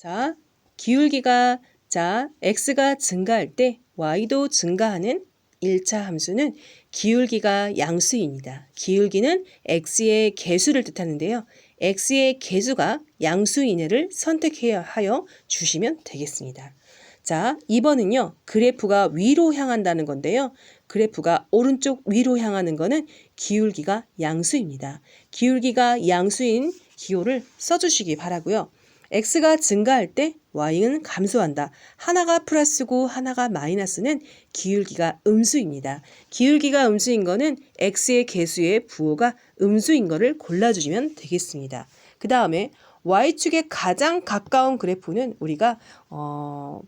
자, 기울기가 자, x가 증가할 때 y도 증가하는 1차 함수는 기울기가 양수입니다. 기울기는 x의 개수를 뜻하는데요. x의 개수가 양수인을 선택해야 하여 주시면 되겠습니다. 자, 2번은요. 그래프가 위로 향한다는 건데요. 그래프가 오른쪽 위로 향하는 거는 기울기가 양수입니다. 기울기가 양수인 기호를 써주시기 바라고요. X가 증가할 때 y는 감소한다. 하나가 플러스고 하나가 마이너스는 기울기가 음수입니다. 기울기가 음수인 거는 x의 개수의 부호가 음수인 거를 골라주시면 되겠습니다. 그 다음에 y축에 가장 가까운 그래프는 우리가 어,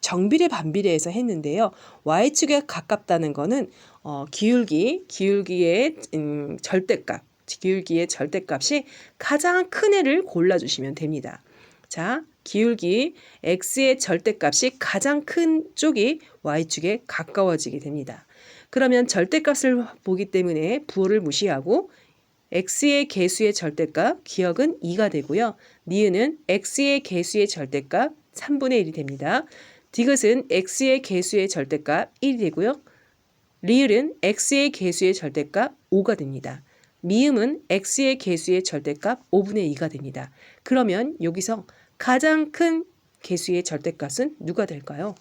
정비례 반비례에서 했는데요. y축에 가깝다는 거는 어, 기울기, 기울기의 음, 절대값, 기울기의 절대값이 가장 큰 애를 골라주시면 됩니다. 자, 기울기 x의 절대값이 가장 큰 쪽이 y축에 가까워지게 됩니다. 그러면 절대값을 보기 때문에 부호를 무시하고 x의 개수의 절대값 기억은 2가 되고요. 니은은 x의 개수의 절대값 3분의 1이 됩니다. 디귿은 x의 개수의 절대값 1이 되고요. 리을은 x의 개수의 절대값 5가 됩니다. 미음은 x의 개수의 절대값 5분의 2가 됩니다. 그러면 여기서 가장 큰 개수의 절대값은 누가 될까요?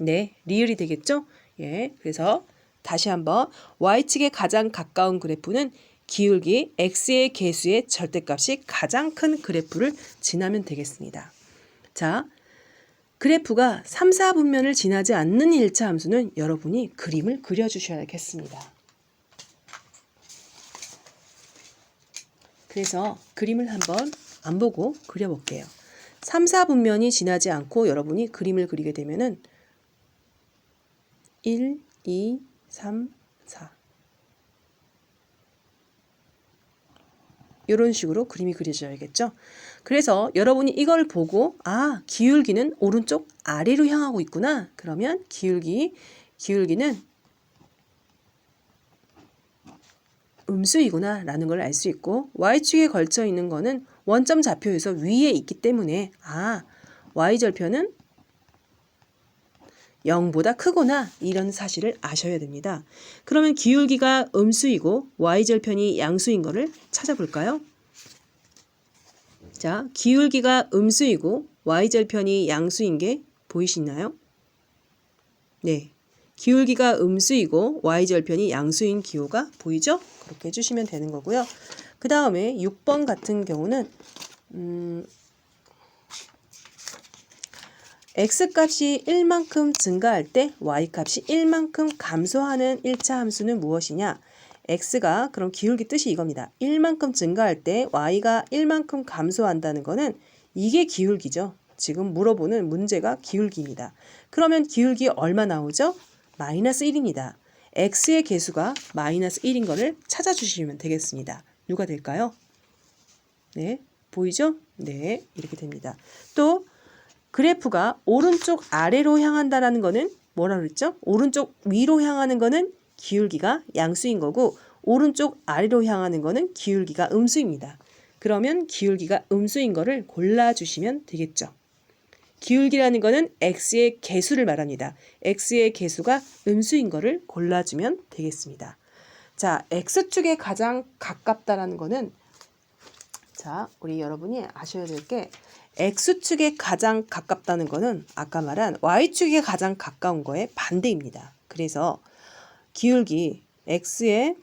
네, 리을이 되겠죠? 예, 그래서 다시 한번 y축에 가장 가까운 그래프는 기울기 x의 개수의 절대값이 가장 큰 그래프를 지나면 되겠습니다. 자, 그래프가 3, 4분면을 지나지 않는 1차 함수는 여러분이 그림을 그려주셔야겠습니다. 그래서 그림을 한번 안 보고 그려볼게요. 3, 4분면이 지나지 않고 여러분이 그림을 그리게 되면은 1, 2, 3, 4 이런 식으로 그림이 그려져야겠죠. 그래서 여러분이 이걸 보고 아 기울기는 오른쪽 아래로 향하고 있구나. 그러면 기울기 기울기는 음수이구나 라는 걸 알 수 있고 y축에 걸쳐 있는 거는 원점 좌표에서 위에 있기 때문에 아 y절표는 0보다 크구나 이런 사실을 아셔야 됩니다. 그러면 기울기가 음수이고 y절편이 양수인 거를 찾아볼까요? 자, 기울기가 음수이고 y절편이 양수인 게 보이시나요? 네. 기울기가 음수이고 y절편이 양수인 기호가 보이죠? 그렇게 해주시면 되는 거고요. 그 다음에 6번 같은 경우는 음, x값이 1만큼 증가할 때 y값이 1만큼 감소하는 1차 함수는 무엇이냐? x가 그럼 기울기 뜻이 이겁니다. 1만큼 증가할 때 y가 1만큼 감소한다는 거는 이게 기울기죠. 지금 물어보는 문제가 기울기입니다. 그러면 기울기 얼마 나오죠? 마이너스 1입니다. x의 개수가 마이너스 1인 거를 찾아주시면 되겠습니다. 누가 될까요? 네, 보이죠? 네, 이렇게 됩니다. 또 그래프가 오른쪽 아래로 향한다라는 거는 뭐라 그랬죠? 오른쪽 위로 향하는 거는 기울기가 양수인 거고 오른쪽 아래로 향하는 거는 기울기가 음수입니다. 그러면 기울기가 음수인 거를 골라주시면 되겠죠. 기울기라는 거는 x의 개수를 말합니다. x의 개수가 음수인 거를 골라주면 되겠습니다. 자, x축에 가장 가깝다라는 거는 자, 우리 여러분이 아셔야 될 게 x축에 가장 가깝다는 거는 아까 말한 y축에 가장 가까운 거에 반대입니다. 그래서 기울기 x의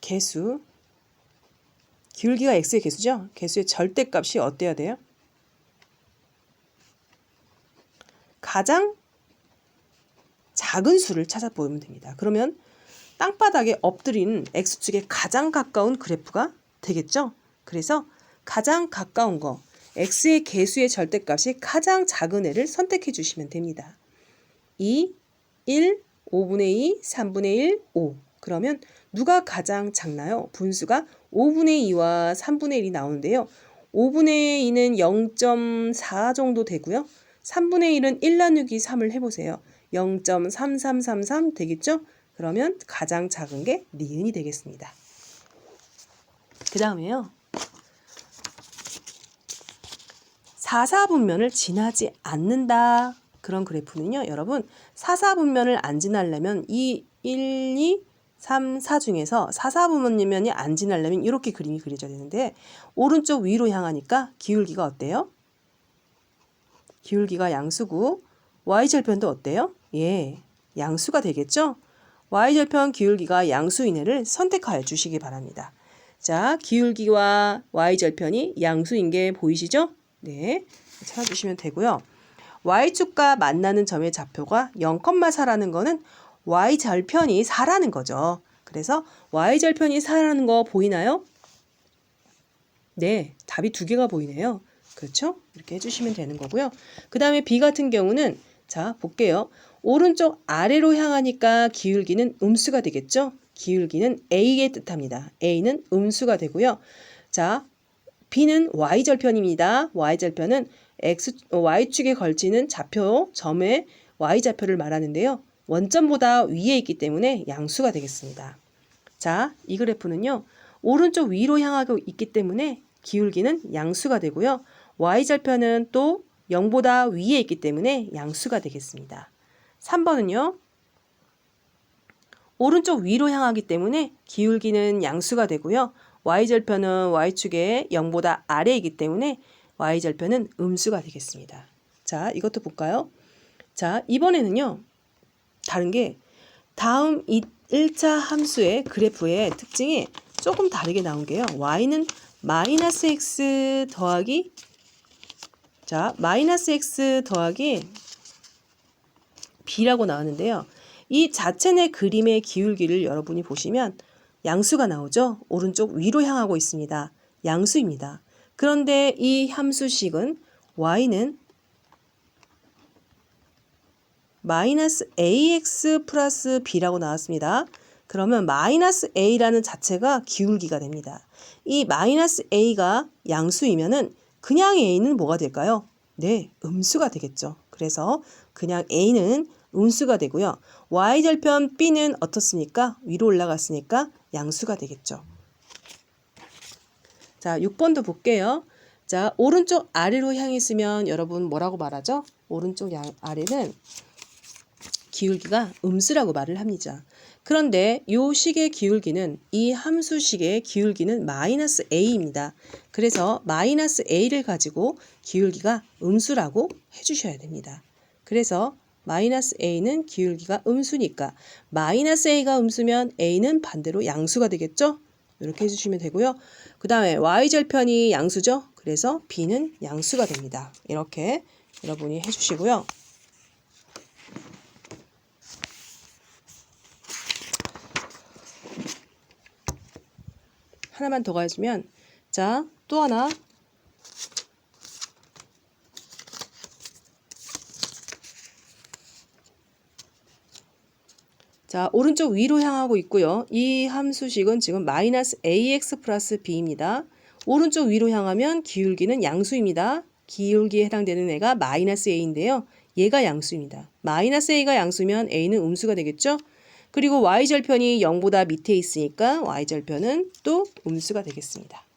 개수 기울기가 x의 개수죠. 개수의 절대값이 어때야 돼요? 가장 작은 수를 찾아 보면 됩니다. 그러면 땅바닥에 엎드린 x축에 가장 가까운 그래프가 되겠죠? 그래서 가장 가까운 거 x의 개수의 절대값이 가장 작은 애를 선택해 주시면 됩니다. 2, 1, 5분의 2, 3분의 1, 5. 그러면 누가 가장 작나요? 분수가 5분의 2와 3분의 1이 나오는데요. 5분의 2는 0.4 정도 되고요. 3분의 1은 1 나누기 3을 해보세요. 0.3333 되겠죠? 그러면 가장 작은 게 니은이 되겠습니다. 그 다음에요. 사사분면을 지나지 않는다. 그런 그래프는요, 여러분, 사사분면을 안 지나려면 이 1, 2, 3, 4 중에서 사사분면이 안 지나려면 이렇게 그림이 그려져야 되는데 오른쪽 위로 향하니까 기울기가 어때요? 기울기가 양수고 y절편도 어때요? 예, 양수가 되겠죠? y절편 기울기가 양수인 애를 선택하여 주시기 바랍니다. 자, 기울기와 y절편이 양수인 게 보이시죠? 네, 찾아주시면 되고요. y축과 만나는 점의 좌표가 0,4라는 거는 y절편이 4라는 거죠. 그래서 y절편이 4라는 거 보이나요? 네, 답이 두 개가 보이네요. 그렇죠? 이렇게 해주시면 되는 거고요. 그 다음에 B 같은 경우는 자 볼게요. 오른쪽 아래로 향하니까 기울기는 음수가 되겠죠? 기울기는 A의 뜻합니다. A는 음수가 되고요. 자, B는 Y절편입니다. Y절편은 X, 어, Y축에 걸치는 좌표, 점의 Y좌표를 말하는데요. 원점보다 위에 있기 때문에 양수가 되겠습니다. 자, 이 그래프는요. 오른쪽 위로 향하고 있기 때문에 기울기는 양수가 되고요. Y절편은 또 0보다 위에 있기 때문에 양수가 되겠습니다. 3번은요. 오른쪽 위로 향하기 때문에 기울기는 양수가 되고요. y절편은 y축의 0보다 아래이기 때문에 y절편은 음수가 되겠습니다. 자, 이것도 볼까요? 자, 이번에는요. 다른 게 다음 이 1차 함수의 그래프의 특징이 조금 다르게 나온 게요. y는 마이너스 x 더하기 자, 마이너스 x 더하기 b라고 나왔는데요. 이 자체 내 그림의 기울기를 여러분이 보시면 양수가 나오죠. 오른쪽 위로 향하고 있습니다. 양수입니다. 그런데 이 함수식은 y는 마이너스 ax 플러스 b라고 나왔습니다. 그러면 마이너스 a라는 자체가 기울기가 됩니다. 이 마이너스 a가 양수이면은 그냥 a는 뭐가 될까요? 네, 음수가 되겠죠. 그래서 그냥 a는 음수가 되고요. y절편 b는 어떻습니까? 위로 올라갔으니까 양수가 되겠죠. 자, 6번도 볼게요. 자, 오른쪽 아래로 향했으면 여러분 뭐라고 말하죠? 오른쪽 양, 아래는 기울기가 음수라고 말을 합니다. 그런데 요 식의 기울기는 이 함수식의 기울기는 마이너스 a입니다. 그래서 마이너스 a를 가지고 기울기가 음수라고 해주셔야 됩니다. 그래서 마이너스 a는 기울기가 음수니까 마이너스 a가 음수면 a는 반대로 양수가 되겠죠? 이렇게 해주시면 되고요. 그 다음에 y절편이 양수죠? 그래서 b는 양수가 됩니다. 이렇게 여러분이 해주시고요. 하나만 더 가주면 자, 또 하나 자, 오른쪽 위로 향하고 있고요. 이 함수식은 지금 마이너스 ax 플러스 b입니다. 오른쪽 위로 향하면 기울기는 양수입니다. 기울기에 해당되는 애가 마이너스 a인데요. 얘가 양수입니다. 마이너스 a가 양수면 a는 음수가 되겠죠? 그리고 y절편이 0보다 밑에 있으니까 y절편은 또 음수가 되겠습니다.